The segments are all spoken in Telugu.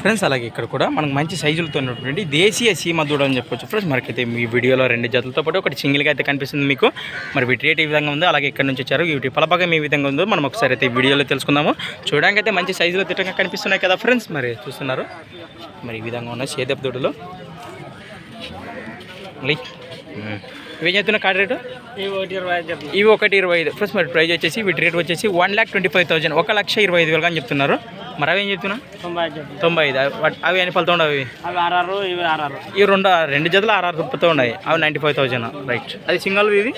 ఫ్రెండ్స్ అలాగే ఇక్కడ కూడా మనకు మంచి సైజులతో ఉన్నటువంటి దేశీయ సీమ దూడ అని చెప్పొచ్చు. ఫ్రెండ్స్ మనకైతే మీ వీడియోలో రెండు జతలతో పాటు ఒకటి సింగిల్గా అయితే కనిపిస్తుంది మీకు. మరి వీటి రేట్ ఈ విధంగా ఉందో అలాగే ఇక్కడ నుంచి వచ్చారు. వీటి పలపగం ఏ విధంగా ఉందో మనం ఒకసారి అయితే వీడియోలో తెలుసుకుందాము. చూడడానికి అయితే మంచి సైజులో తిట్టంగా కనిపిస్తున్నాయి కదా ఫ్రెండ్స్. మరి చూస్తున్నారు. మరి ఈ విధంగా ఉన్న సేదప్ దూడలు. ఇవి ఉమ్. ఇవేం చెప్తున్నా కార్డ్ రేటు? ఇవి ఒకటి ఇరవై ఐదు. ఫ్రెండ్స్ ఇరవై మరి ప్రైజ్ వచ్చేసి వీటి రేట్ వచ్చేసి one lakh twenty five thousand ఒక లక్ష ఇరవై ఐదు వేలుగా అని చెప్తున్నారు. మరి అవి ఏం చెప్తున్నా? తొంభై ఐదు చెప్పండి తొంభై ఐదు. అవి ఎన్ని పలుతో ఉండవు అవి? ఆర్ఆర్ ఇవి ఆర్ఆర్ ఈ రెండు రెండు జతలు ఆరు ఆరు రూపాయలతో ఉన్నాయి అవి నైంటీ ఫైవ్ థౌసండ్ రైట్ అది సింగల్ ఇది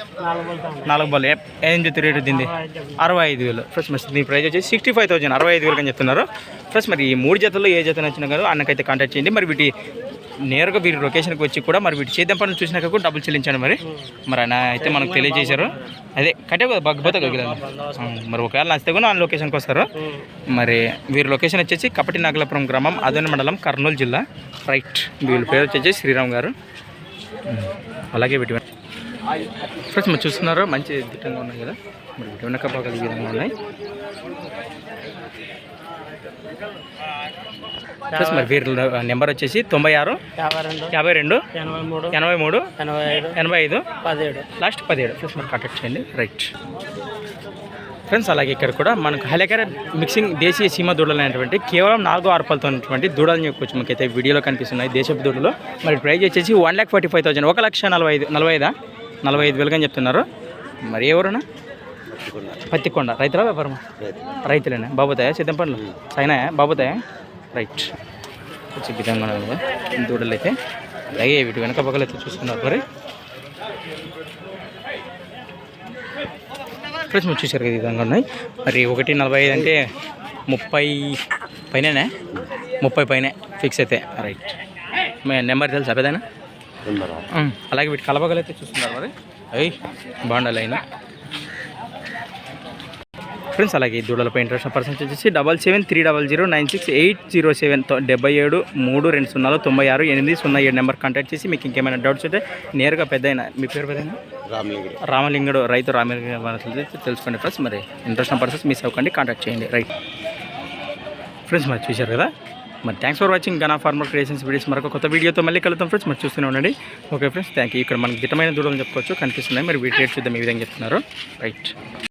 నాలుగు బాల్ ఏం చెప్తే రేట్ దీన్ని? అరవై ఐదు వేలు. ఫ్రెస్ మరి దీని ప్రైస్ వచ్చేసి సిక్స్టీ ఫైవ్ థౌసండ్ అరవై ఐదు వేలు అని చెప్తున్నారు. ఫ్రెస్ మరి ఈ మూడు జతల్లో ఏ జత నచ్చినా కానీ అన్నకైతే కాంటాక్ట్ చేయండి. మరి వీటి నేరుగా వీరి లొకేషన్కి వచ్చి కూడా మరి వీటి చేద్దాం పనులు చూసినాక కూడా డబ్బులు చెల్లించండి మరి. మరి ఆయన అయితే మనకు తెలియజేశారు. అదే కట్టే కదా బగ్గిపోతే గగిలేదు మరి ఒకవేళ నచ్చితే కూడా ఆ లొకేషన్కి వస్తారు. మరి వీరి లొకేషన్ వచ్చేసి కపటి నాగలాపురం గ్రామం అదన మండలం కర్నూలు జిల్లా. రైట్ వీళ్ళ పేరు వచ్చేసి శ్రీరామ్ గారు. అలాగే వీటి ఫ్రెండ్స్ మీరు చూస్తున్నారు మంచి దిట్టంగా ఉన్నాయి కదా. మరి వీటి వెనక భాగాలు ఈ విధంగా ఉన్నాయి. ఫ్రెండ్స్ మరి వీరి నెంబర్ వచ్చేసి తొంభై ఆరు యాభై రెండు ఎనభై మూడు ఎనభై ఐదు పదిహేడు. లాస్ట్ పదిహేడు. ఫ్రెండ్స్ మరి కాంటాక్ట్ చేయండి. రైట్ ఫ్రెండ్స్ అలాగే ఇక్కడ కూడా మనకు హైలకర మిక్సింగ్ దేశీయ సీమ దూడలు అనేటువంటి కేవలం నాలుగు ఆరుపలతో ఉన్నటువంటి దూడలు చెప్పుకోవచ్చు మనకైతే వీడియోలో కనిపిస్తున్నాయి. దేశపు దూడలు. మరి ప్రైస్ వచ్చేసి one lakh forty five thousand ఒక లక్ష నలభై ఐదు నలభై ఐదా? నలభై ఐదు వేలుగా అని చెప్తున్నారు. మరి ఎవరునా పత్తికొండ. రైతులా వ్యాపారం రైతులేనా? బాబుతాయా? సిద్ధం పనులు. సైనాయా? బాబుతాయా? రైట్. వచ్చి విధంగా దూడలు అయితే అలాగే వీటి వెనక పక్కలు అయితే చూస్తున్నారు మరి. ఫ్రెండ్స్ మీరు చూసారు కదా ఈ విధంగా ఉన్నాయి. మరి ఒకటి నలభై ఐదు అంటే ముప్పై పైననే? ముప్పై పైనే ఫిక్స్ అయితే. రైట్. మీ నెంబర్ తెలుసా పెదైనా అలాగే వీటి కలపగలు అయితే చూస్తున్నారు మరి. అయ్యి బాగుండాలి అయినా. ఫ్రెండ్స్ అలాగే ఈ దూడలపై ఇంట్రెస్ట్ పర్సెంట్ వచ్చేసి double seven three double zero nine six eight zero seven డెబ్బై ఏడు మూడు రెండు సున్నాలు తొంభై ఆరు ఎనిమిది సున్నా ఏడు నెంబర్ కాంటాక్ట్ చేసి మీకు ఇంకేమైనా డౌట్స్ ఉంటే నేరుగా పెద్ద మీ పేరు పెద్దయినా రామలింగుడు. రైతు రామలింగ తెలుసుకోండి ఫ్రెండ్స్ మరి ఇంట్రెస్ట్ పర్సన్స్ మిస్ అవ్వకండి కాంటాక్ట్ చేయండి. రైట్ ఫ్రెండ్స్ మరి చూశారు కదా? మరి thanks for watching Gana farmer creations videos మరొక కొత్త వీడియోతో మళ్ళీ కలుద్దాం ఫ్రెండ్స్ మరి చూస్తూనే ఉండండి. ఓకే ఫ్రెండ్స్ థ్యాంక్ యూ ఇక్కడ మనకి దిట్టమైన దూడలు చెప్పుకోవచ్చు కనిపిస్తున్నాయి. మరి వీటి రేట్ చూద్దాం ఈ విధంగా చెప్తున్నారు. రైట్